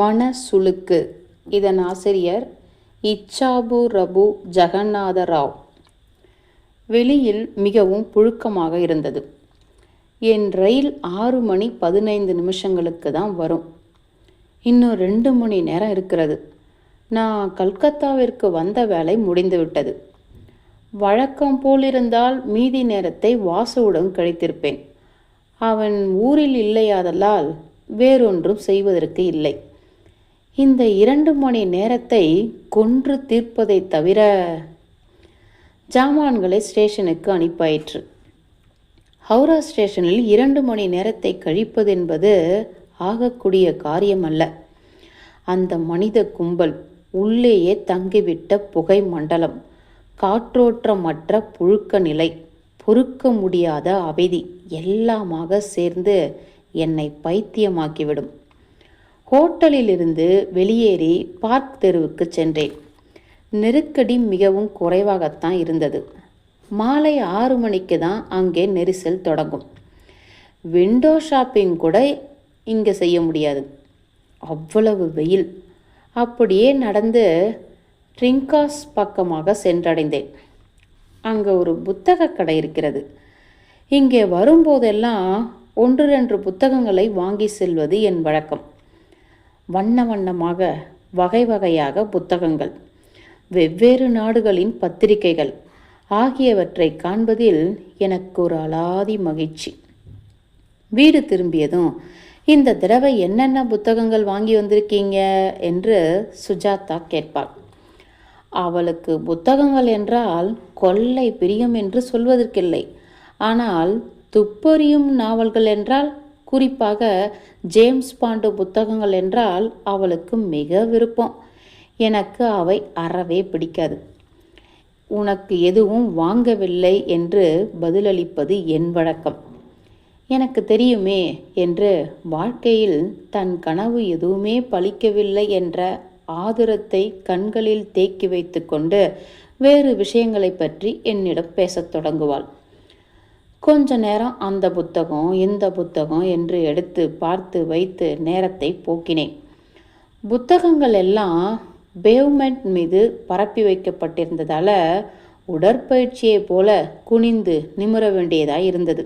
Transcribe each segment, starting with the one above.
மன சுளுக்கு இதன் ஆசிரியர் இச்சாபு ரபு ஜெகநாத ராவ் வெளியில் மிகவும் புழுக்கமாக இருந்தது. என் ரயில் ஆறு மணி பதினைந்து நிமிஷங்களுக்கு தான் வரும். இன்னும் ரெண்டு மணி நேரம் இருக்கிறது. நான் கல்கத்தாவிற்கு வந்த வேலை முடிந்துவிட்டது. வழக்கம் போலிருந்தால் மீதி நேரத்தை வாசுவுடன் கழித்திருப்பேன். அவன் ஊரில் இல்லையாதலால் வேறொன்றும் செய்வதற்கு இல்லை. இந்த இரண்டு மணி நேரத்தை கொன்று தீர்ப்பதைத் தவிர ஜாமான்களை ஸ்டேஷனுக்கு அனுப்பாயிற்று. ஹவுரா ஸ்டேஷனில் இரண்டு மணி நேரத்தை கழிப்பது என்பது ஆகக்கூடிய காரியம் அல்ல அந்த மனித கும்பல் உள்ளேயே தங்கிவிட்ட புகை மண்டலம் காற்றோற்றமற்ற புழுக்க நிலை பொறுக்க முடியாத அமைதி எல்லாமாக சேர்ந்து என்னை பைத்தியமாக்கிவிடும். ஹோட்டலிலிருந்து வெளியேறி பார்க் தெருவுக்கு சென்றேன். நெருக்கடி மிகவும் குறைவாகத்தான் இருந்தது. மாலை ஆறு மணிக்கு தான் அங்கே நெரிசல் தொடங்கும். விண்டோ ஷாப்பிங் கூட இங்கே செய்ய முடியாது. அவ்வளவு வெயில். அப்படியே நடந்து ட்ரிங்காஸ் பக்கமாக சென்றடைந்தேன். அங்கே ஒரு புத்தக கடை இருக்கிறது. இங்கே வரும்போதெல்லாம் ஒன்று ரெண்டு புத்தகங்களை வாங்கி செல்வது என் வழக்கம். வண்ண வண்ணமாக வகை வகையாக புத்தகங்கள். வெவ்வேறு நாடுகளின் பத்திரிகைகள் ஆகியவற்றை காண்பதில் எனக்கு ஒரு அலாதி மகிழ்ச்சி. வீடு திரும்பியதும் இந்த தடவை என்னென்ன புத்தகங்கள் வாங்கி வந்திருக்கீங்க? என்று சுஜாதா கேட்பாள். அவளுக்கு புத்தகங்கள் என்றால் கொள்ளை பிரியம் என்று சொல்வதற்கில்லை. ஆனால் துப்பறியும் நாவல்கள் என்றால் குறிப்பாக ஜேம்ஸ் பாண்டு புத்தகங்கள் என்றால் அவளுக்கு மிக விருப்பம். எனக்கு அவை அறவே பிடிக்காது. உனக்கு எதுவும் வாங்கவில்லை என்று பதிலளிப்பது என் வழக்கம். எனக்கு தெரியுமே என்று வாழ்க்கையில் தன் கனவு எதுவுமே பலிக்கவில்லை என்ற ஆதுரத்தை கண்களில் தேக்கி வைத்துக்கொண்டு வேறு விஷயங்களை பற்றி என்னிடம் பேசத் தொடங்குவாள். கொஞ்ச நேரம் அந்த புத்தகம் இந்த புத்தகம் என்று எடுத்து பார்த்து வைத்து நேரத்தை போக்கினேன். புத்தகங்கள் எல்லாம் பேவ்மெண்ட் மீது பரப்பி வைக்கப்பட்டிருந்ததால் உடற்பயிற்சியைப் போல குனிந்து நிமிர வேண்டியதாய் இருந்தது.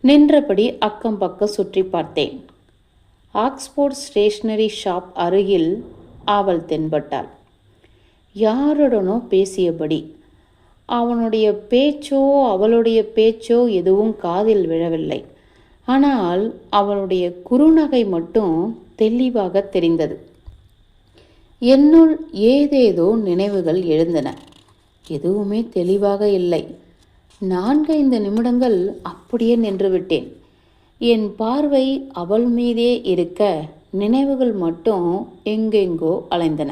நின்றபடி அக்கம் பக்கம் சுற்றி பார்த்தேன். ஆக்ஸ்போர்ட் ஸ்டேஷ்னரி ஷாப் அருகில் ஆவல் தென்பட்டாள். யாருடனோ பேசியபடி அவனுடைய பேச்சோ அவளுடைய பேச்சோ எதுவும் காதில் விழவில்லை. ஆனால் அவளுடைய குறுநகை மட்டும் தெளிவாக தெரிந்தது. என்னுள் ஏதேதோ நினைவுகள் எழுந்தன. எதுவுமே தெளிவாக இல்லை. நான்கைந்து நிமிடங்கள் அப்படியே நின்றுவிட்டேன். என் பார்வை அவள் மீதே இருக்க நினைவுகள் மட்டும் எங்கெங்கோ அலைந்தன.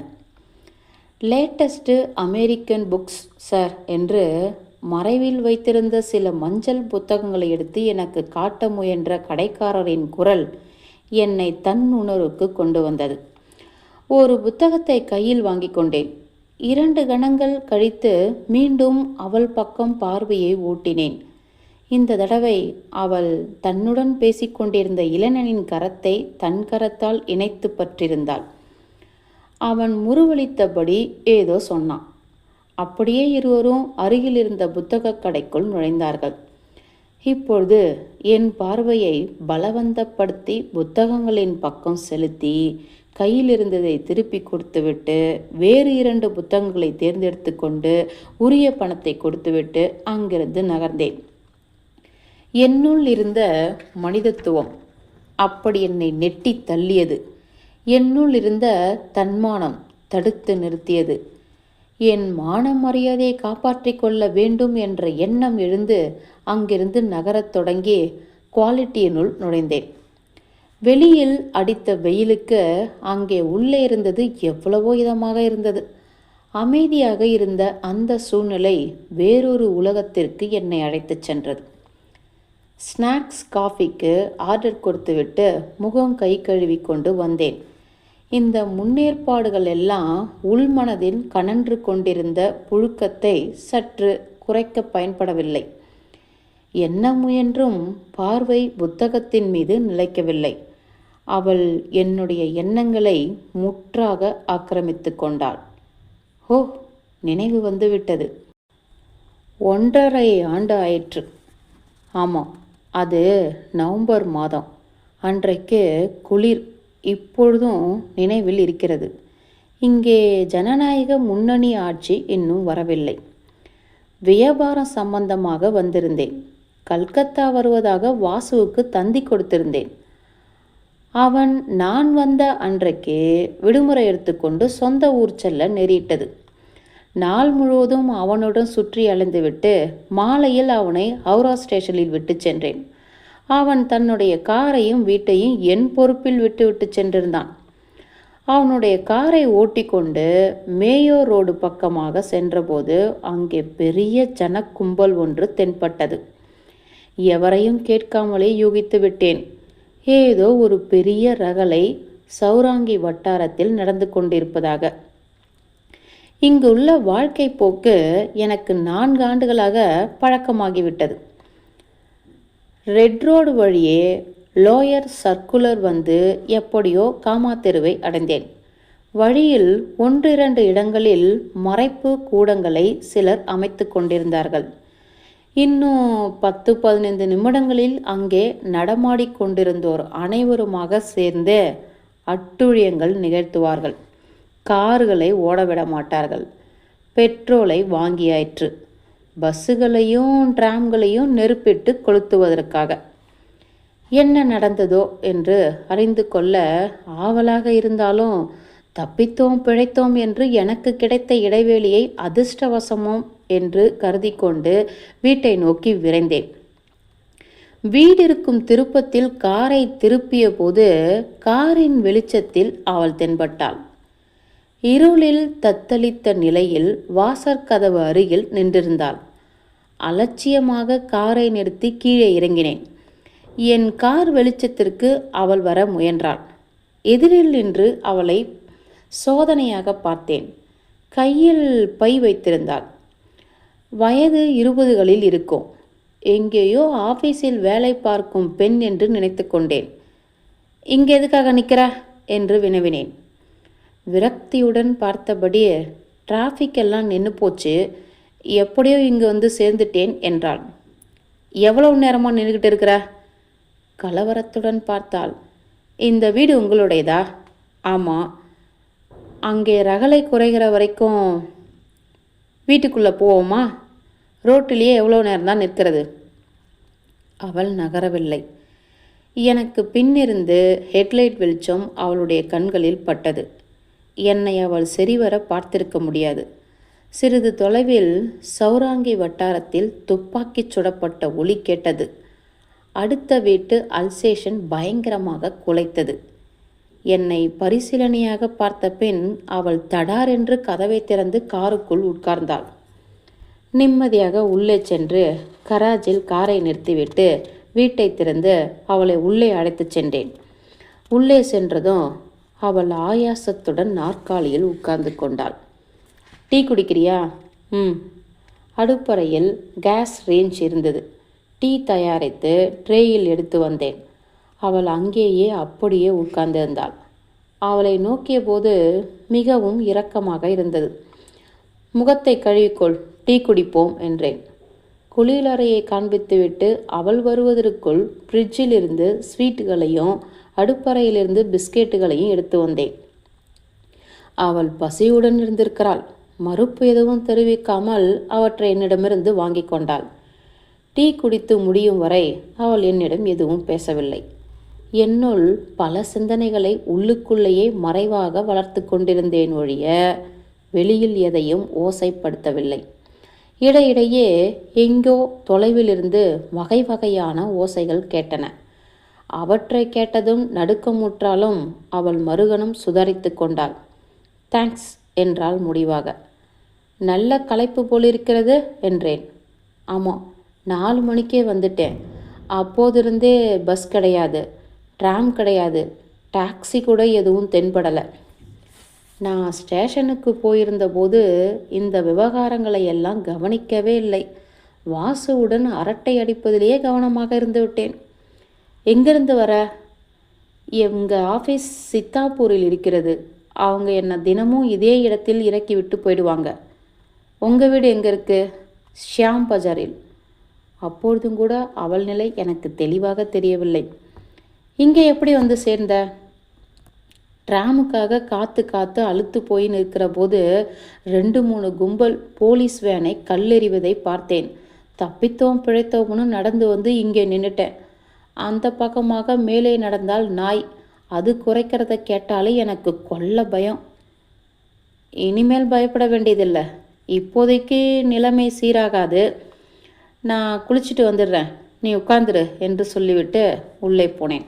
லேட்டஸ்ட்டு அமெரிக்கன் புக்ஸ் சார் என்று மறைவில் வைத்திருந்த சில மஞ்சள் புத்தகங்களை எடுத்து எனக்கு காட்ட முயன்ற கடைக்காரரின் குரல் என்னை தன் உணர்வுக்கு கொண்டு வந்தது. ஒரு புத்தகத்தை கையில் வாங்கி கொண்டேன். இரண்டு கணங்கள் கழித்து மீண்டும் அவள் பக்கம் பார்வையை ஊட்டினேன் இந்த தடவை அவள் தன்னுடன் பேசிக்கொண்டிருந்த இளைஞனின் கரத்தை தன் கரத்தால் இணைத்து பற்றிருந்தாள். அவன் முருவளித்தபடி ஏதோ சொன்னான். அப்படியே இருவரும் அருகில் இருந்த புத்தக கடைக்குள் நுழைந்தார்கள். இப்பொழுது என் பார்வையை பலவந்தப்படுத்தி புத்தகங்களின் பக்கம் செலுத்தி கையில் இருந்ததை திருப்பி கொடுத்துவிட்டு வேறு இரண்டு புத்தகங்களை தேர்ந்தெடுத்து கொண்டு உரிய பணத்தை கொடுத்துவிட்டு அங்கிருந்து நகர்ந்தேன். என்னுள் இருந்த மனிதத்துவம் அப்படி என்னை நெட்டி தள்ளியது. என்னுள் இருந்த தன்மானம் தடுத்து நிறுத்தியது. என் மான மரியாதையை காப்பாற்றிக் கொள்ள வேண்டும் என்ற எண்ணம் எழுந்து அங்கிருந்து நகரத் தொடங்கி குவாலிட்டியினுள் நுழைந்தேன். வெளியில் அடித்த வெயிலுக்கு அங்கே உள்ளே இருந்தது எவ்வளவோ இதமாக இருந்தது. அமைதியாக இருந்த அந்த சூழ்நிலை வேறொரு உலகத்திற்கு என்னை அழைத்துச் சென்றது. ஸ்நாக்ஸ் காஃபிக்கு ஆர்டர் கொடுத்துவிட்டு முகம் கை கழுவி கொண்டு வந்தேன். இந்த முன்னேற்பாடுகள் எல்லாம் உள்மனதில் கனன்று கொண்டிருந்த புழுக்கத்தை சற்று குறைக்க பயன்படவில்லை. என்ன முயன்றும் பார்வை புத்தகத்தின் மீது நிலைக்கவில்லை. அவள் என்னுடைய எண்ணங்களை முற்றாக ஆக்கிரமித்து கொண்டாள். ஓ நினைவு வந்துவிட்டது. ஒன்றரை ஆண்டு ஆயிற்று ஆமாம் அது நவம்பர் மாதம். அன்றைக்கு குளிர். இப்பொழுதும் நினைவில் இருக்கிறது. இங்கே ஜனநாயக முன்னணி ஆட்சி இன்னும் வரவில்லை. வியாபாரம் சம்பந்தமாக வந்திருந்தேன். கல்கத்தா வருவதாக வாசுவுக்கு தந்தி கொடுத்திருந்தேன். அவன் நான் வந்த அன்றைக்கே விடுமுறை எடுத்துக்கொண்டு சொந்த ஊர் செல்ல நேரிட்டது. நாள் முழுவதும் அவனுடன் சுற்றி அலைந்துவிட்டு மாலையில் அவனை ஹவுரா ஸ்டேஷனில் விட்டு சென்றேன். அவன் தன்னுடைய காரையும் வீட்டையும் என் பொறுப்பில் விட்டுவிட்டு சென்றிருந்தான். அவனுடைய காரை ஓட்டிக்கொண்டு மேயோ ரோடு பக்கமாக சென்றபோது அங்கே பெரிய ஜனக்கும்பல் ஒன்று தென்பட்டது. எவரையும் கேட்காமலே யூகித்து விட்டேன். ஏதோ ஒரு பெரிய ரகளை சௌராங்கி வட்டாரத்தில் நடந்து கொண்டிருப்பதாக. இங்குள்ள வாழ்க்கை போக்கு எனக்கு நான்கு ஆண்டுகளாக பழக்கமாகிவிட்டது. ரெட் ரோடு வழியே லோயர் சர்க்குலர் வந்து எப்படியோ காமா தெருவை அடைந்தேன். வழியில் ஒன்றிரண்டு இடங்களில் மறைப்பு கூடங்களை சிலர் அமைத்து கொண்டிருந்தார்கள். இன்னும் பத்து பதினைந்து நிமிடங்களில் அங்கே நடமாடிக்கொண்டிருந்தோர் அனைவருமாக சேர்ந்து அட்டுழியங்கள் நிகழ்த்துவார்கள். கார்களை ஓடவிட மாட்டார்கள். பெட்ரோலை வாங்கியாயிற்று. பஸ்ஸுகளையும் டிராம்களையும் நெருப்பிட்டு கொளுத்துவதற்காக. என்ன நடந்ததோ என்று அறிந்து கொள்ள ஆவலாக இருந்தாலும் தப்பித்தோம் பிழைத்தோம் என்று எனக்கு கிடைத்த இடைவெளியை அதிர்ஷ்டவசமோம் என்று கருதி கொண்டு வீட்டை நோக்கி விரைந்தேன். வீடிருக்கும் திருப்பத்தில் காரை திருப்பிய போது காரின் வெளிச்சத்தில் அவள் தென்பட்டாள். இருளில் தத்தளித்த நிலையில் வாசற்கதவு அருகில் நின்றிருந்தாள். அலட்சியமாக காரை நிறுத்தி கீழே இறங்கினேன். என் கார் வெளிச்சத்திற்கு அவள் வர முயன்றாள். எதிரில் நின்று அவளை சோதனையாக பார்த்தேன். கையில் பை வைத்திருந்தாள். வயது இருபதுகளில் இருக்கும். எங்கேயோ ஆபீஸில் வேலை பார்க்கும் பெண் என்று நினைத்து கொண்டேன். இங்கே எதுக்காக நிற்கிற என்று வினவினேன். விரக்தியுடன் பார்த்தபடியே டிராஃபிக் எல்லாம் நின்று போச்சு. எப்படியோ இங்கே வந்து சேர்ந்துட்டேன் என்றாள். எவ்வளவு நேரமாக நின்றுக்கிட்டு இருக்கிற? கலவரத்துடன் பார்த்தாள். இந்த வீடு உங்களுடையதா? ஆமாம் அங்கே ரகளை குறைகிற வரைக்கும் வீட்டுக்குள்ளே போவோமா? ரோட்டிலேயே எவ்வளோ நேரம் தான் நிற்கிறது? அவள் நகரவில்லை. எனக்கு பின்னிருந்து ஹெட்லைட் வெளிச்சம் அவளுடைய கண்களில் பட்டது. என்னை அவள் சரிவர பார்த்திருக்க முடியாது. சிறிது தொலைவில் சௌராங்கி வட்டாரத்தில் துப்பாக்கி சுடப்பட்ட ஒலி கேட்டது. அடுத்த வீட்டு அல்சேஷன் பயங்கரமாக குலைத்தது. என்னை பரிசீலனையாக பார்த்த பின் அவள் தடார் என்று கதவை திறந்து காருக்குள் உட்கார்ந்தாள். நிம்மதியாக உள்ளே சென்று கராஜில் காரை நிறுத்திவிட்டு வீட்டை திறந்து அவளை உள்ளே அழைத்துச் சென்றேன். உள்ளே சென்றதும் அவள் ஆயாசத்துடன் நாற்காலியில் உட்கார்ந்து கொண்டாள். டீ குடிக்கிறியா? ம். அடுப்பறையில் கேஸ் ரேஞ்ச் இருந்தது. டீ தயாரித்து ட்ரேயில் எடுத்து வந்தேன். அவள் அங்கேயே அப்படியே உட்கார்ந்திருந்தாள். அவளை நோக்கிய போது மிகவும் இரக்கமாக இருந்தது. முகத்தை கழுவிக்கொள் டீ குடிப்போம் என்றேன். குளியலறையை காண்பித்துவிட்டு அவள் வருவதற்குள் ஃப்ரிட்ஜில் இருந்து ஸ்வீட்டுகளையும் அடுப்பறையிலிருந்து பிஸ்கெட்டுகளையும் எடுத்து வந்தேன். அவள் பசியுடன் இருந்திருக்கிறாள். மறுப்பு எதுவும் தெரிவிக்காமல் அவற்றை என்னிடமிருந்து வாங்கி கொண்டாள். டீ குடித்து முடியும் வரை அவள் என்னிடம் எதுவும் பேசவில்லை. என்னுள் பல சிந்தனைகளை உள்ளுக்குள்ளேயே மறைவாக வளர்த்து கொண்டிருந்தேன் ஒழிய வெளியில் எதையும் ஓசைப்படுத்தவில்லை. இடையிடையே எங்கோ தொலைவிலிருந்து வகை வகையான ஓசைகள் கேட்டன. அவற்றை கேட்டதும் நடுக்கமுற்றாலும் அவள் மறுகணம் சுதாரித்து கொண்டாள். தேங்க்ஸ் என்றாள் முடிவாக. நல்ல களைப்பு போலிருக்கிறது என்றேன். ஆமாம் நாலு மணிக்கே வந்துட்டேன். அப்போதிருந்தே பஸ் கிடையாது ட்ராம் கிடையாது டாக்ஸி கூட எதுவும் தென்படலை. நான் ஸ்டேஷனுக்கு போயிருந்தபோது இந்த விவகாரங்களை எல்லாம் கவனிக்கவே இல்லை. வாசுவுடன் அரட்டை அடிப்பதிலேயே கவனமாக இருந்து விட்டேன். எங்கிருந்து வர? எங்கள் ஆஃபீஸ் சித்தாப்பூரில் இருக்கிறது. அவங்க என்னை தினமும் இதே இடத்தில் இறக்கி விட்டு போயிடுவாங்க. உங்கள் வீடு எங்கே இருக்குது ஷியாம் பஜாரில். அப்பொழுதும் கூட அவள் நிலை எனக்கு தெளிவாக தெரியவில்லை. இங்கே எப்படி வந்து சேர்ந்த? ட்ராமுக்காக காத்து காத்து அழுத்து போய் நிற்கிற போது ரெண்டு மூணு கும்பல் போலீஸ் வேனை கல்லெறிவதை பார்த்தேன். தப்பித்தோம் பிழைத்தோம்னு நடந்து வந்து இங்கே நின்றுட்டேன் அந்த பக்கமாக மேலே நடந்தால் நாய். அது குறைக்கிறத கேட்டாலே எனக்கு கொல்ல பயம். இனிமேல் பயப்பட வேண்டியதில்லை. இப்போதைக்கு நிலைமை சீராகாது. நான் குளிச்சுட்டு வந்துடுறேன். நீ உட்காந்துரு என்று சொல்லிவிட்டு உள்ளே போனேன்.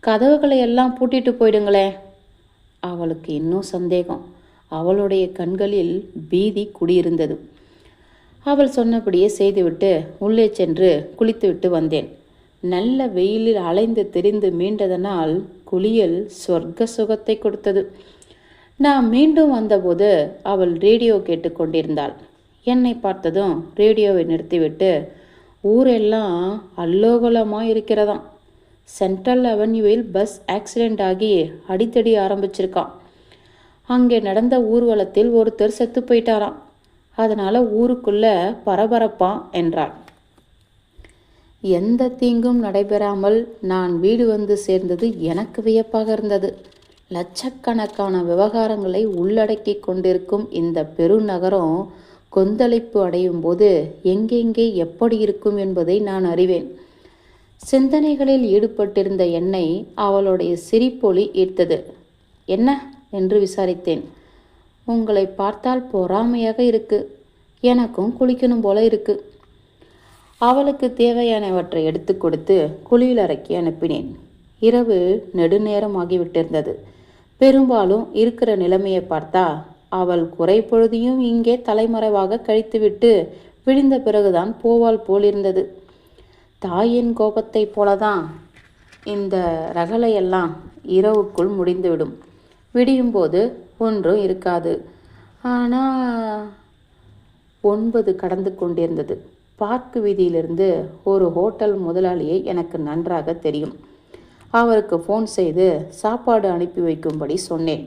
கதவுகளை எல்லாம் பூட்டிட்டு போயிடுங்களேன். அவளுக்கு இன்னும் சந்தேகம். அவளுடைய கண்களில் பீதி குடியிருந்தது. அவள் சொன்னபடியே செய்துவிட்டு உள்ளே சென்று குளித்துவிட்டு வந்தேன். நல்ல வெயிலில் அலைந்து திரிந்து மீண்டதனால் குளியல் சொர்க்க சுகத்தை கொடுத்தது. நான் மீண்டும் வந்தபோது அவள் ரேடியோ கேட்டுக்கொண்டிருந்தாள். என்னை பார்த்ததும் ரேடியோவை நிறுத்திவிட்டு ஊரெல்லாம் அல்லோகலமாக இருக்கிறதாம் சென்ட்ரல் அவென்யூவில் பஸ் ஆக்சிடெண்ட் ஆகி அடித்தடி ஆரம்பிச்சிருக்கான் அங்கே நடந்த ஊர்வலத்தில் ஒருத்தர் செத்து போயிட்டாராம். அதனால் ஊருக்குள்ள பரபரப்பான் என்றாள். எந்த தீங்கும் நடைபெறாமல் நான் வீடு வந்து சேர்ந்தது எனக்கு வியப்பாக இருந்தது. லட்சக்கணக்கான விவகாரங்களை உள்ளடக்கி கொண்டிருக்கும் இந்த பெருநகரம் கொந்தளிப்பு அடையும் போது எங்கெங்கே எப்படி இருக்கும் என்பதை நான் அறிவேன். சிந்தனைகளில் ஈடுபட்டிருந்த என்னை அவளுடைய சிரிப்பொலி ஈர்த்தது. என்ன? என்று விசாரித்தேன். உங்களை பார்த்தால் பொறாமையாக இருக்கு. எனக்கும் குளிக்கணும் போல இருக்கு. அவளுக்கு தேவையானவற்றை எடுத்து கொடுத்து குளியலறைக்கு அனுப்பினேன். இரவு நெடுநேரம் ஆகிவிட்டிருந்தது. பெரும்பாலும் இருக்கிற நிலைமையை பார்த்தா அவள் குறை பொழுதியும் இங்கே தலைமறைவாக கழித்துவிட்டு விழிந்த பிறகுதான் போவாள் போலிருந்தது. தாயின் கோபத்தைப் போலதான் இந்த ரகலையெல்லாம் இரவுக்குள் முடிந்துவிடும். விடியும்போது ஒன்றும் இருக்காது. ஆனால் ஒன்பது கடந்து கொண்டிருந்தது. பார்க்கு வீதியிலிருந்து ஒரு ஹோட்டல் முதலாளியை எனக்கு நன்றாக தெரியும். அவருக்கு ஃபோன் செய்து சாப்பாடு அனுப்பி வைக்கும்படி சொன்னேன்.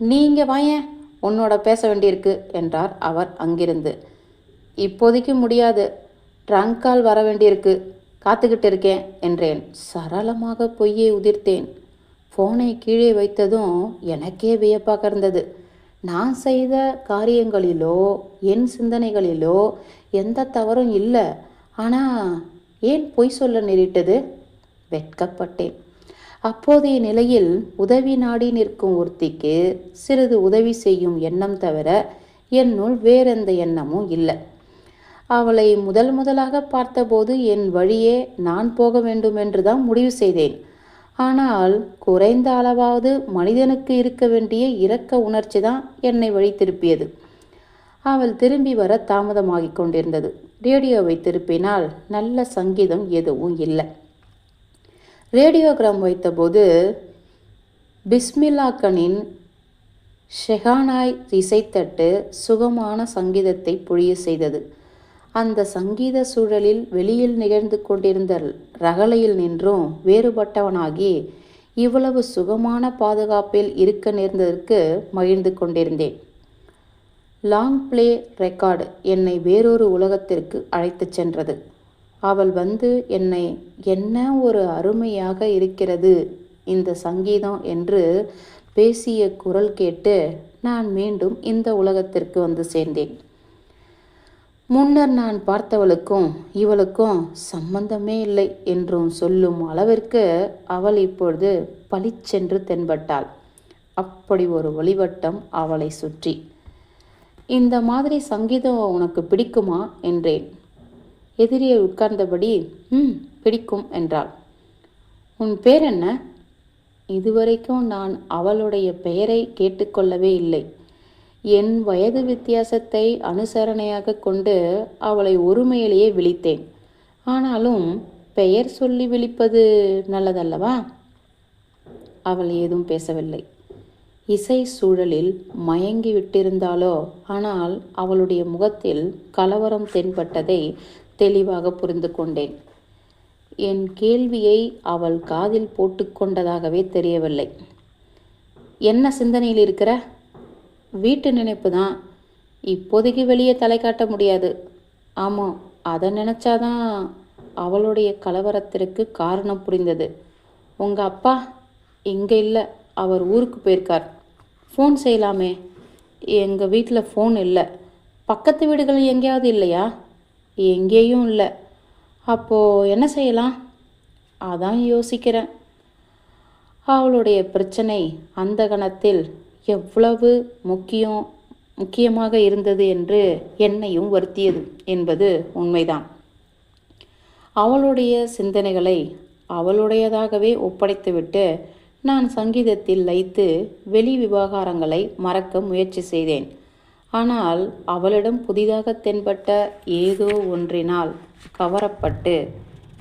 நீங்க வாயேன் உன்னோட பேச வேண்டியிருக்கு என்றார் அவர் அங்கிருந்து. இப்போதைக்கு முடியாது ட்ரங்கால் வர வேண்டியிருக்கு காத்துக்கிட்டு இருக்கேன் என்றேன். சரளமாக பொய்யை உதிர்த்தேன். ஃபோனை கீழே வைத்ததும் எனக்கே வியப்பாக இருந்தது. நான் செய்த காரியங்களிலோ என் சிந்தனைகளிலோ எந்த தவறும் இல்லை. ஆனால் ஏன் பொய் சொல்ல நேரிட்டது? வெட்கப்பட்டேன். அப்போதைய நிலையில் உதவி நாடி நிற்கும் ஒருத்திக்கு சிறிது உதவி செய்யும் எண்ணம் தவிர என்னுள் வேறெந்த எண்ணமும் இல்லை. அவளை முதல் முதலாக பார்த்தபோது என் வழியே நான் போக வேண்டும் என்று தான் முடிவு செய்தேன். ஆனால் குறைந்த அளவாவது மனிதனுக்கு இருக்க வேண்டிய இரக்க உணர்ச்சி தான் என்னை வழி திருப்பியது. அவள் திரும்பி வர தாமதமாகிக் கொண்டிருந்தது. ரேடியோவை திருப்பினால் நல்ல சங்கீதம் எதுவும் இல்லை. ரேடியோகிராம் வைத்தபோது பிஸ்மில்லாக்கனின் ஷெஹானாய் இசைத்தட்டு சுகமான சங்கீதத்தை பொழிய செய்தது. அந்த சங்கீத சூழலில் வெளியில் நிகழ்ந்து கொண்டிருந்த ரகலையில் நின்றும் வேறுபட்டவனாகி இவ்வளவு சுகமான பாதுகாப்பில் இருக்க நேர்ந்ததற்கு மகிழ்ந்து கொண்டிருந்தேன். லாங் பிளே ரெக்கார்டு என்னை வேறொரு உலகத்திற்கு அழைத்துச் சென்றது. அவள் வந்து என்னை என்ன ஒரு அருமையாக இருக்கிறது இந்த சங்கீதம்? என்று பேசிய குரல் கேட்டு நான் மீண்டும் இந்த உலகத்திற்கு வந்து சேர்ந்தேன். முன்னர் நான் பார்த்தவளுக்கும் இவளுக்கும் சம்பந்தமே இல்லை என்றும் சொல்லும் அளவிற்கு அவள் இப்பொழுது பளிச்சென்று தென்பட்டாள். அப்படி ஒரு ஒளிவட்டம் அவளை சுற்றி. இந்த மாதிரி சங்கீதம் உனக்கு பிடிக்குமா? என்றேன். எதிரியை உட்கார்ந்தபடி ம் பிடிக்கும் என்றாள். உன் பேர் என்ன? இதுவரைக்கும் நான் அவளுடைய பெயரை கேட்டுக்கொள்ளவே இல்லை. என் வயது வித்தியாசத்தை அனுசரணையாக கொண்டு அவளை ஒருமையிலேயே விழித்தேன். ஆனாலும் பெயர் சொல்லி விழிப்பது நல்லதல்லவா? அவள் ஏதும் பேசவில்லை. இசை சூழலில் மயங்கி விட்டிருந்தாளோ? ஆனால் அவளுடைய முகத்தில் கலவரம் தென்பட்டதை தெளிவாக புரிந்து கொண்டேன். என் கேள்வியை அவள் காதில் போட்டுக்கொண்டதாகவே தெரியவில்லை. என்ன சிந்தனையில் இருக்கிற? வீட்டு நினைப்பு தான். இப்போதைக்கு வெளியே தலை காட்ட முடியாது. ஆமாம் அதை நினச்சாதான் அவளுடைய கலவரத்திற்கு காரணம் புரிந்தது. உங்கள் அப்பா இங்கே இல்லை அவர் ஊருக்கு போயிருக்கார். ஃபோன் செய்யலாமே. எங்கள் வீட்டில் ஃபோன் இல்லை. பக்கத்து வீடுகள் எங்கேயாவது இல்லையா? எங்கேயும் இல்லை. அப்போது என்ன செய்யலாம்? அதான் யோசிக்கிறேன். அவளுடைய பிரச்சனை அந்த கணத்தில் எவ்வளவு முக்கியம் முக்கியமாக இருந்தது என்று என்னையும் வருத்தியது என்பது உண்மைதான். அவளுடைய சிந்தனைகளை அவளுடையதாகவே ஒப்படைத்துவிட்டு நான் சங்கீதத்தில் லைத்து வெளி விவகாரங்களை மறக்க முயற்சி செய்தேன். ஆனால் அவளிடம் புதிதாக தென்பட்ட ஏதோ ஒன்றினால் கவரப்பட்டு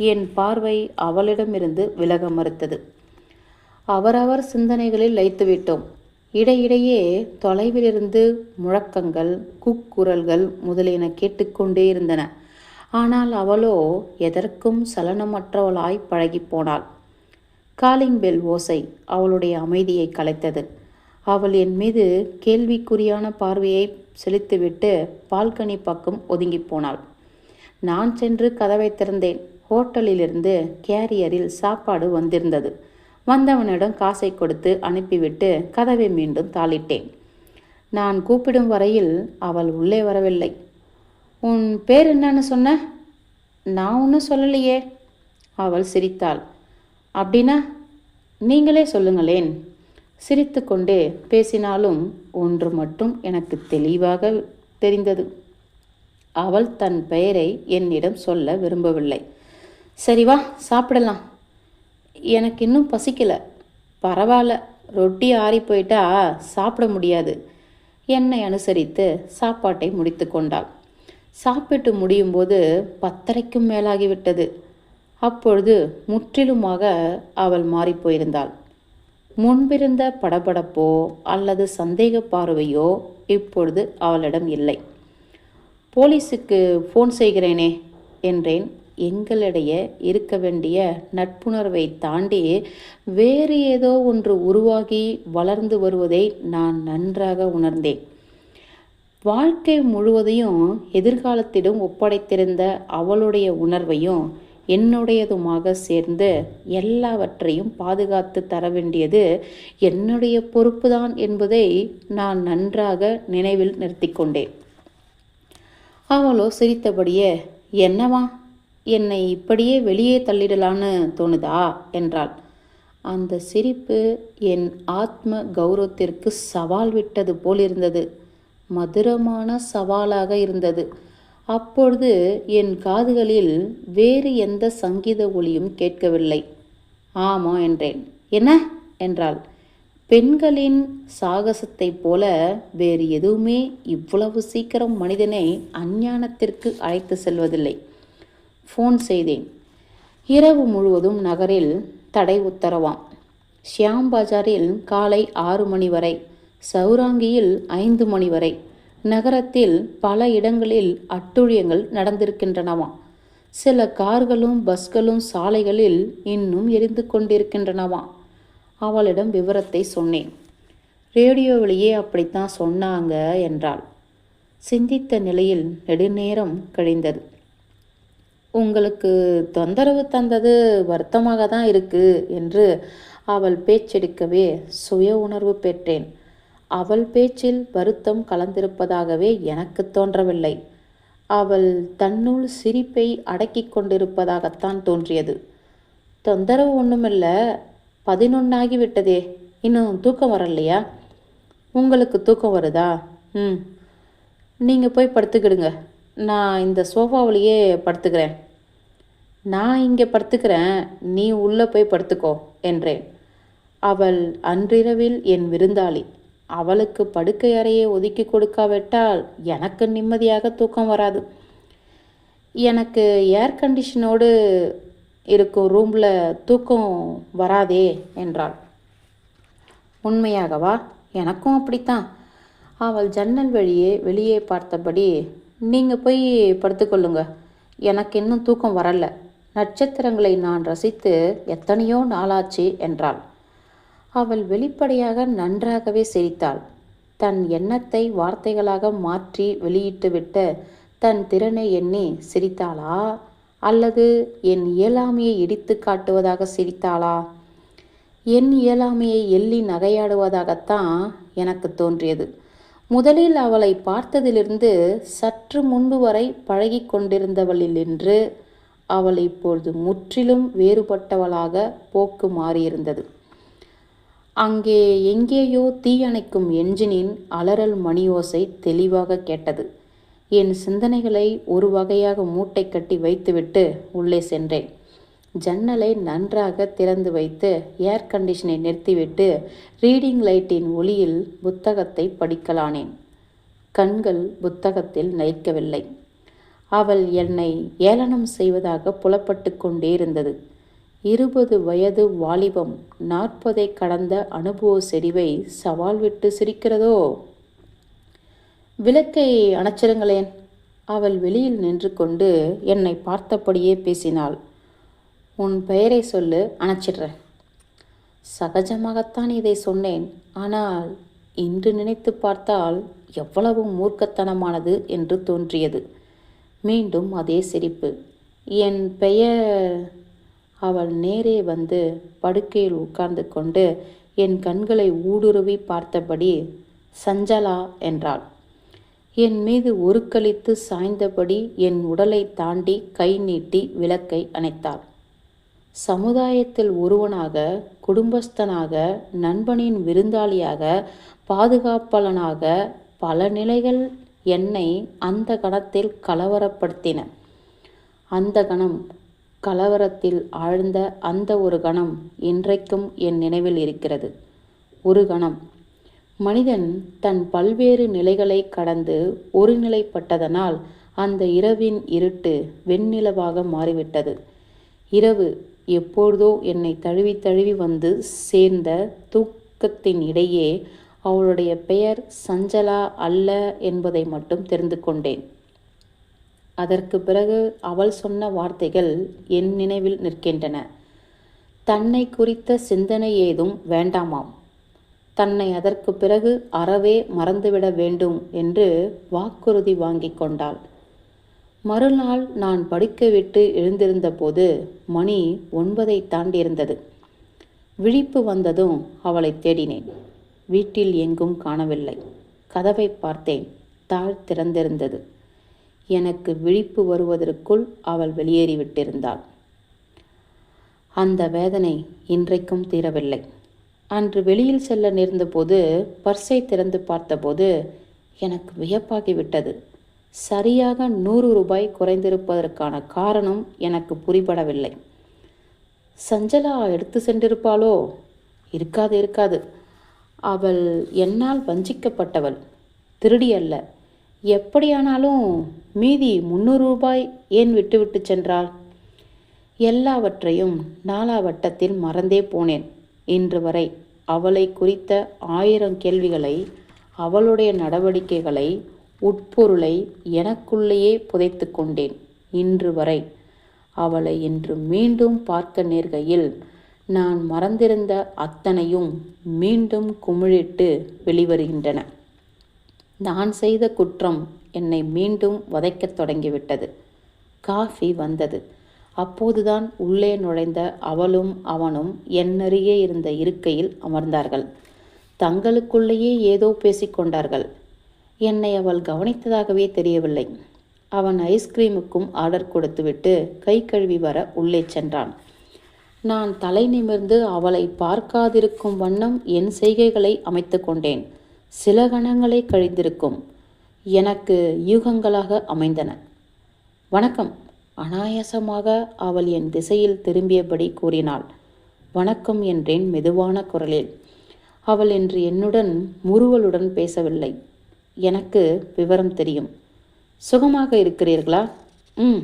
என் பார்வை அவளிடமிருந்து விலக மறுத்தது. அவரவர் சிந்தனைகளில் லைத்துவிட்டோம் இடையிடையே தொலைவிலிருந்து முழக்கங்கள் குக்குரல்கள் முதலியன கேட்டுக்கொண்டே இருந்தன. ஆனால் அவளோ எதற்கும் சலனமற்றவளாய் பழகிப் போனாள். காலிங் பெல் ஓசை அவளுடைய அமைதியை கலைத்தது. அவள் என் மீது கேள்விக்குறியான பார்வையை செலுத்திவிட்டு பால்கனி பக்கம் ஒதுங்கிப் போனாள். நான் சென்று கதவை திறந்தேன். ஹோட்டலிலிருந்து கேரியரில் சாப்பாடு வந்திருந்தது. வந்தவனிடம் காசை கொடுத்து அனுப்பிவிட்டு கதவை மீண்டும் தாளிட்டேன். நான் கூப்பிடும் வரையில் அவள் உள்ளே வரவில்லை. உன் பேர் என்னன்னு சொன்ன? நான் ஒன்றும் சொல்லலையே. அவள் சிரித்தாள். அப்படின்னா நீங்களே சொல்லுங்களேன். சிரித்துக்கொண்டே பேசினாலும் ஒன்று மட்டும் எனக்கு தெளிவாக தெரிந்தது. அவள் தன் பெயரை என்னிடம் சொல்ல விரும்பவில்லை. சரி வா சாப்பிடலாம். எனக்கு இன்னும் பசிக்கல. பரவாயில்ல ரொட்டி ஆறி போயிட்டா சாப்பிட முடியாது. என்னை அனுசரித்து சாப்பாட்டை முடித்து கொண்டாள். சாப்பிட்டு முடியும் போது பத்தரைக்கும் மேலாகிவிட்டது. அப்பொழுது முற்றிலுமாக அவள் மாறிப்போயிருந்தாள் முன்பிருந்த படபடப்போ அல்லது சந்தேக பார்வையோ இப்பொழுது அவளிடம் இல்லை. போலீஸுக்கு ஃபோன் செய்கிறேனே என்றேன். எங்களிடையே இருக்க வேண்டிய நட்புணர்வை தாண்டி வேறு ஏதோ ஒன்று உருவாகி வளர்ந்து வருவதை நான் நன்றாக உணர்ந்தேன். வாழ்க்கை முழுவதையும் எதிர்காலத்திடம் ஒப்படைத்திருந்த அவளுடைய உணர்வையும் என்னுடையதுமாக சேர்ந்து எல்லாவற்றையும் பாதுகாத்து தர வேண்டியது என்னுடைய பொறுப்புதான் என்பதை நான் நன்றாக நினைவில் நிறுத்தி கொண்டேன். அவளோ சிரித்தபடியே என்னவா என்னை இப்படியே வெளியே தள்ளிடலான்னு தோணுதா? என்றாள். அந்த சிரிப்பு என் ஆத்ம கௌரவத்திற்கு சவால் விட்டது போல் இருந்தது மதுரமான சவாலாக இருந்தது. அப்பொழுது என் காதுகளில் வேறு எந்த சங்கீத ஒளியும் கேட்கவில்லை. ஆமா என்றேன். என்ன? என்றாள். பெண்களின் சாகசத்தைப் போல வேறு எதுவுமே இவ்வளவு சீக்கிரம் மனிதனை அஞ்ஞானத்திற்கு அழைத்து செல்வதில்லை. ஃபோன் செய்தேன். இரவு முழுவதும் நகரில் தடை உத்தரவாம். ஷியாம் பஜாரில் காலை ஆறு மணி வரை சௌராங்கியில் ஐந்து மணி வரை நகரத்தில் பல இடங்களில் அட்டுழியங்கள் நடந்திருக்கின்றனவாம் சில கார்களும் பஸ்களும் சாலைகளில் இன்னும் எரிந்து கொண்டிருக்கின்றனவாம் அவளிடம் விவரத்தை சொன்னேன். ரேடியோவிலேயே அப்படித்தான் சொன்னாங்க என்றாள். சிந்தித்த நிலையில் நெடுநேரம் கழிந்தது. உங்களுக்கு தொந்தரவு தந்தது வருத்தமாக தான் இருக்கு என்று அவள் பேச்செடுக்கவே சுய உணர்வு பெற்றேன். அவள் பேச்சில் வருத்தம் கலந்திருப்பதாகவே எனக்கு தோன்றவில்லை. அவள் தன்னுள் சிரிப்பை அடக்கிக் கொண்டிருப்பதாகத்தான் தோன்றியது. தொந்தரவு ஒன்றுமில்ல பதினொன்னாகி விட்டதே இன்னும் தூக்கம் வரலையா? உங்களுக்கு தூக்கம் வருதா? ம். நீங்கள் போய் படுத்துக்கிடுங்க. நான் இந்த சோஃபாவிலேயே படுத்துக்கிறேன். நான் இங்கே படுத்துக்கிறேன். நீ உள்ளே போய் படுத்துக்கோ என்றேன். அவள் அன்றிரவில் என் விருந்தாளி. அவளுக்கு படுக்கை அறையை ஒதுக்கி கொடுக்காவிட்டால் எனக்கு நிம்மதியாக தூக்கம் வராது. எனக்கு ஏர் கண்டிஷனோடு இருக்கும் ரூமில் தூக்கம் வராதே என்றாள். உண்மையாகவா? எனக்கும் அப்படித்தான். அவள் ஜன்னல் வழியே வெளியே பார்த்தபடி நீங்கள் போய் படுத்துக்கொள்ளுங்க எனக்கு இன்னும் தூக்கம் வரல. நட்சத்திரங்களை நான் ரசித்து எத்தனையோ நாளாச்சு என்றாள். அவள் வெளிப்படையாக நன்றாகவே சிரித்தாள். தன் எண்ணத்தை வார்த்தைகளாக மாற்றி வெளியிட்டுவிட்ட தன் திறனை எண்ணி சிரித்தாளா? அல்லது என் இயலாமையை இடித்து காட்டுவதாக சிரித்தாளா? என் இயலாமையை எள்ளி நகையாடுவதாகத்தான் எனக்கு தோன்றியது. முதலில் அவளை பார்த்ததிலிருந்து சற்று முன்பு வரை பழகி கொண்டிருந்தவளிலின்று அவள் இப்பொழுது முற்றிலும் வேறுபட்டவளாக போக்கு மாறியிருந்தது. அங்கே எங்கேயோ தீயணைக்கும் என்ஜினின் அலறல் மணியோசை தெளிவாக கேட்டது. என் சிந்தனைகளை ஒரு வகையாக மூட்டை கட்டி வைத்துவிட்டு உள்ளே சென்றேன். ஜன்னலை நன்றாக திறந்து வைத்து ஏர் கண்டிஷனை நிறுத்திவிட்டு ரீடிங் லைட்டின் ஒளியில் புத்தகத்தை படிக்கலானேன். கண்கள் புத்தகத்தில் நயிக்கவில்லை அவள் என்னை ஏளனம் செய்வதாக புலப்பட்டு கொண்டே இருந்தது. இருபது வயது வாலிபம் நாற்பதை கடந்த அனுபவ செறிவை சவால் விட்டு சிரிக்கிறதோ? விளக்கை அணைச்சிருங்களேன். அவள் வெளியில் நின்று கொண்டு என்னை பார்த்தபடியே பேசினாள். உன் பெயரை சொல்லு அணைச்சிடுறேன். சகஜமாகத்தான் இதை சொன்னேன். ஆனால் இன்று நினைத்து பார்த்தால் எவ்வளவு மூர்க்கத்தனமானது என்று தோன்றியது. மீண்டும் அதே சிரிப்பு. என் பெயர் அவள் நேரே வந்து படுக்கையில் உட்கார்ந்து கொண்டு என் கண்களை ஊடுருவி பார்த்தபடி சஞ்சலா என்றாள். என் மீது ஒருக்களித்து சாய்ந்தபடி என் உடலை தாண்டி கை நீட்டி விளக்கை அணைத்தாள். சமுதாயத்தில் ஒருவனாக குடும்பஸ்தனாக நண்பனின் விருந்தாளியாக பாதுகாப்பாளனாக பல நிலைகள் என்னை அந்த கணத்தில் கலவரப்படுத்தின. அந்த கணம் கலவரத்தில் ஆழ்ந்த அந்த ஒரு கணம் இன்றைக்கும் என் நினைவில் இருக்கிறது. ஒரு கணம். மனிதன் தன் பல்வேறு நிலைகளை கடந்து ஒருநிலைப்பட்டதனால் அந்த இரவின் இருட்டு வெண்ணிலவாக மாறிவிட்டது. இரவு எப்பொழுதோ என்னை தழுவி தழுவி வந்து சேர்ந்த தூக்கத்தின் இடையே அவளுடைய பெயர் சஞ்சலா அல்ல என்பதை மட்டும் தெரிந்து கொண்டேன். அதற்கு பிறகு அவள் சொன்ன வார்த்தைகள் என் நினைவில் நிற்கின்றன. தன்னை குறித்த சிந்தனை ஏதும் வேண்டாமாம். தன்னை அதற்கு பிறகு அறவே மறந்துவிட வேண்டும் என்று வாக்குறுதி வாங்கி கொண்டாள். மறுநாள் நான் படிக்க விட்டு எழுந்திருந்தபோது மணி ஒன்பதை தாண்டியிருந்தது. விழிப்பு வந்ததும் அவளை தேடினேன். வீட்டில் எங்கும் காணவில்லை. கதவை பார்த்தேன். தாழ் திறந்திருந்தது. எனக்கு விழிப்பு வருவதற்குள் அவள் வெளியேறிவிட்டிருந்தாள். அந்த வேதனை இன்றைக்கும் தீரவில்லை. அன்று வெளியில் செல்ல நேர்ந்தபோது பர்ஸை திறந்து பார்த்தபோது எனக்கு வியப்பாகிவிட்டது. சரியாக நூறு ரூபாய் குறைந்திருப்பதற்கான காரணம் எனக்கு புரிபடவில்லை. சஞ்சலா எடுத்து சென்றிருப்பாளோ? இருக்காது இருக்காது. அவள் என்னால் வஞ்சிக்கப்பட்டவள். திருடி அல்ல. எப்படியானாலும் மீதி முந்நூறு ரூபாய் ஏன் விட்டுவிட்டு சென்றாள்? எல்லாவற்றையும் நாலாவட்டத்தில் மறந்தே போனேன். இன்று வரை அவளை குறித்த ஆயிரம் கேள்விகளை அவளுடைய நடவடிக்கைகளை உட்பொருளை எனக்குள்ளேயே புதைத்து கொண்டேன். இன்று வரை அவளை இன்று மீண்டும் பார்க்க நேர்கையில் நான் மறந்திருந்த அத்தனையும் மீண்டும் குமிழிட்டு வெளிவருகின்றன. நான் செய்த குற்றம் என்னை மீண்டும் வதைக்கத் தொடங்கிவிட்டது. காஃபி வந்தது. அப்போதுதான் உள்ளே நுழைந்த அவளும் அவனும் என்னருகே இருந்த இருக்கையில் அமர்ந்தார்கள். தங்களுக்குள்ளேயே ஏதோ பேசிக்கொண்டார்கள் என்னை அவள் கவனித்ததாகவே தெரியவில்லை. அவன் ஐஸ்கிரீமுக்கும் ஆர்டர் கொடுத்துவிட்டு கை கழுவி வர உள்ளே சென்றான். நான் தலை நிமிர்ந்து அவளை பார்க்காதிருக்கும் வண்ணம் என் செய்கைகளை அமைத்து கொண்டேன். சில கணங்களை கழிந்திருக்கும். எனக்கு யூகங்களாக அமைந்தன. வணக்கம். அனாயாசமாக அவள் என் திசையில் திரும்பியபடி கூறினாள். வணக்கம் என்றேன் மெதுவான குரலில். அவள் என்று என்னுடன் முறுவலுடன் பேசவில்லை. எனக்கு விவரம் தெரியும். சுகமாக இருக்கிறீர்களா? ம்.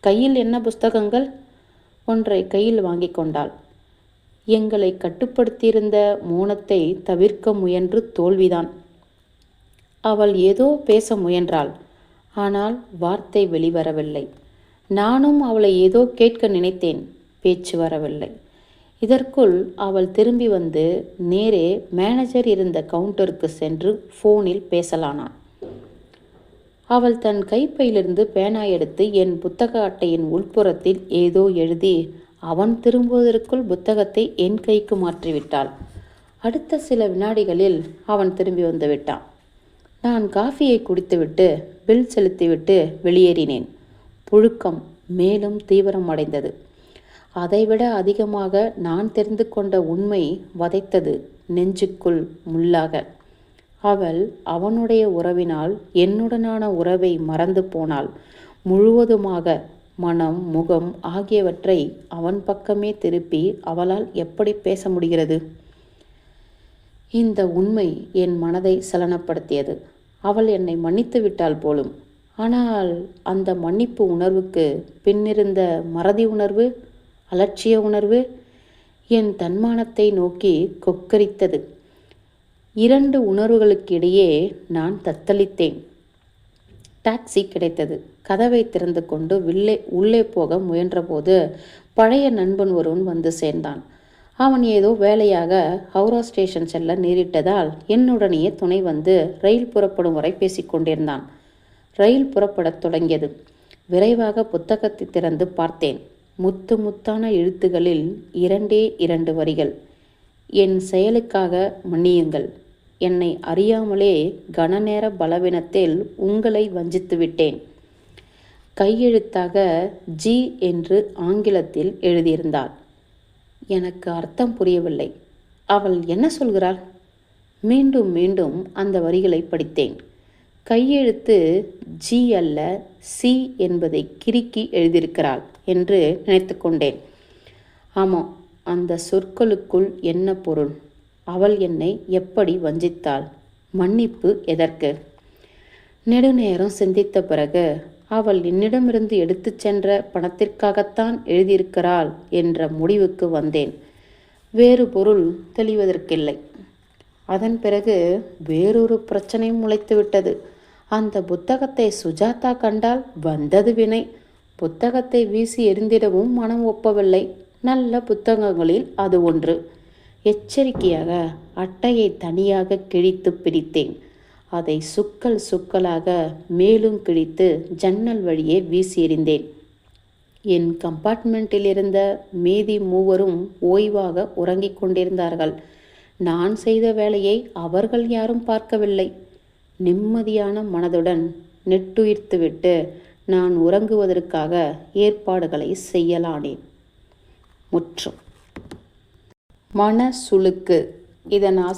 கையில் என்ன புஸ்தகங்கள்? ஒன்றை கையில் வாங்கி கொண்டாள். எங்களை கட்டுப்படுத்தியிருந்த மௌனத்தை தவிர்க்க முயன்று தோல்விதான். அவள் ஏதோ பேச முயன்றாள். ஆனால் வார்த்தை வெளிவரவில்லை. நானும் அவளை ஏதோ கேட்க நினைத்தேன். பேச்சு வரவில்லை. இதற்குள் அவள் திரும்பி வந்து நேரே மேனேஜர் இருந்த கவுண்டருக்கு சென்று ஃபோனில் பேசலானான். அவள் தன் கைப்பையிலிருந்து பேனா எடுத்து என் புத்தக அட்டையின் உள்புறத்தில் ஏதோ எழுதி அவன் திரும்புவதற்குள் புத்தகத்தை என் கைக்கு மாற்றிவிட்டாள். அடுத்த சில வினாடிகளில் அவன் திரும்பி வந்துவிட்டான் நான் காஃபியை குடித்துவிட்டு பில் செலுத்திவிட்டு வெளியேறினேன். புழுக்கம் மேலும் தீவிரம் அடைந்தது. அதைவிட அதிகமாக நான் தெரிந்து கொண்ட உண்மை வதைத்தது நெஞ்சுக்குள் முள்ளாக. அவள் அவனுடைய உறவினால் என்னுடனான உறவை மறந்து போனாள். முழுவதுமாக மனம் முகம் ஆகியவற்றை அவன் பக்கமே திருப்பி அவளால் எப்படி பேச முடிகிறது? இந்த உண்மை என் மனதை சலனப்படுத்தியது. அவள் என்னை மன்னித்து விட்டாள் போலும். ஆனால் அந்த மன்னிப்பு உணர்வுக்கு பின்னிருந்த மறதி உணர்வு அலட்சிய உணர்வு என் தன்மானத்தை நோக்கி கொக்கரித்தது. இரண்டு உணர்வுகளுக்கிடையே நான் தத்தளித்தேன். டாக்ஸி கிடைத்தது. கதவை திறந்து கொண்டு வில்லே உள்ளே போக முயன்றபோது பழைய நண்பன் ஒருவன் வந்து சேர்ந்தான். அவன் ஏதோ வேலையாக ஹவுரா ஸ்டேஷன் செல்ல நேரிட்டதால் என்னுடனேயே துணை வந்து ரயில் புறப்படும் வரை பேசிக்கொண்டிருந்தான் ரயில் புறப்படத் தொடங்கியது. விரைவாக புத்தகத்தை திறந்து பார்த்தேன். முத்து முத்தான எழுத்துகளில் இரண்டே இரண்டு வரிகள். என் செயலுக்காக மன்னியுங்கள். என்னை அறியாமலே கனநேர பலவீனத்தில் உங்களை வஞ்சித்து விட்டேன். கையெழுத்தாக ஜி என்று ஆங்கிலத்தில் எழுதியிருந்தாள். எனக்கு அர்த்தம் புரியவில்லை. அவள் என்ன சொல்கிறாள்? மீண்டும் மீண்டும் அந்த வரிகளை படித்தேன். கையெழுத்து ஜி அல்ல சி என்பதை கிறுக்கி எழுதியிருக்கிறாள் என்று நினைத்து கொண்டேன். ஆமாம் அந்த சொற்களுக்குள் என்ன பொருள்? அவள் என்னை எப்படி வஞ்சித்தாள்? மன்னிப்பு எதற்கு? நெடுநேரம் சிந்தித்த பிறகு அவள் என்னிடமிருந்து எடுத்துச் சென்ற பணத்திற்காகத்தான் எழுதியிருக்கிறாள் என்ற முடிவுக்கு வந்தேன். வேறு பொருள் தெளிவதற்கில்லை. அதன் பிறகு வேறொரு பிரச்சனை முளைத்துவிட்டது அந்த புத்தகத்தை சுஜாதா கண்டால் வந்தது வினை. புத்தகத்தை வீசி எரிந்திடவும் மனம் ஒப்பவில்லை. நல்ல புத்தகங்களில் அது ஒன்று. எச்சரிக்கையாக அட்டையை தனியாக கிழித்து பிடித்தேன். அதை சுக்கல் சுக்கலாக மேலும் கிழித்து ஜன்னல் வழியே வீசியெறிந்தேன் என் கம்பார்ட்மெண்ட்டில் இருந்த மீதி மூவரும் ஓய்வாக உறங்கிக் கொண்டிருந்தார்கள். நான் செய்த வேலையை அவர்கள் யாரும் பார்க்கவில்லை. நிம்மதியான மனதுடன் நெட்டுயிர்த்துவிட்டு நான் உறங்குவதற்காக ஏற்பாடுகளை செய்யலானேன். முற்றும். மன சுளுக்கு இதன்